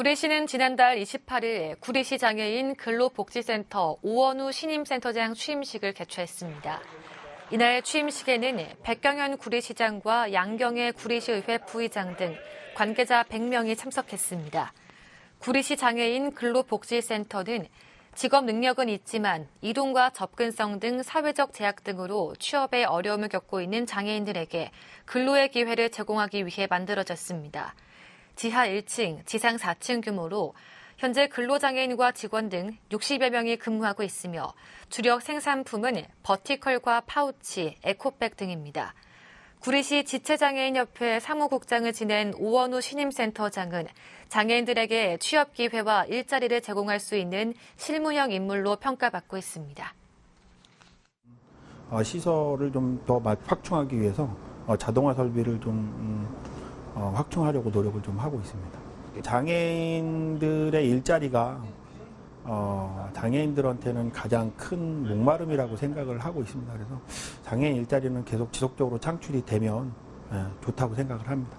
구리시는 지난달 28일 구리시 장애인 근로복지센터 오원우 신임센터장 취임식을 개최했습니다. 이날 취임식에는 백경현 구리시장과 양경애 구리시의회 부의장 등 관계자 100명이 참석했습니다. 구리시 장애인 근로복지센터는 직업 능력은 있지만 이동과 접근성 등 사회적 제약 등으로 취업에 어려움을 겪고 있는 장애인들에게 근로의 기회를 제공하기 위해 만들어졌습니다. 지하 1층, 지상 4층 규모로 현재 근로장애인과 직원 등 60여 명이 근무하고 있으며 주력 생산품은 버티컬과 파우치, 에코백 등입니다. 구리시 지체장애인협회 사무국장을 지낸 오원우 신임센터장은 장애인들에게 취업 기회와 일자리를 제공할 수 있는 실무형 인물로 평가받고 있습니다. 어, 시설을 좀 더 확충하기 위해서 어, 자동화 설비를 좀 음, 어, 확충하려고 노력을 좀 하고 있습니다. 장애인들의 일자리가 어, 장애인들한테는 가장 큰 목마름이라고 생각을 하고 있습니다. 그래서 장애인 일자리는 계속 지속적으로 창출이 되면 예, 좋다고 생각을 합니다.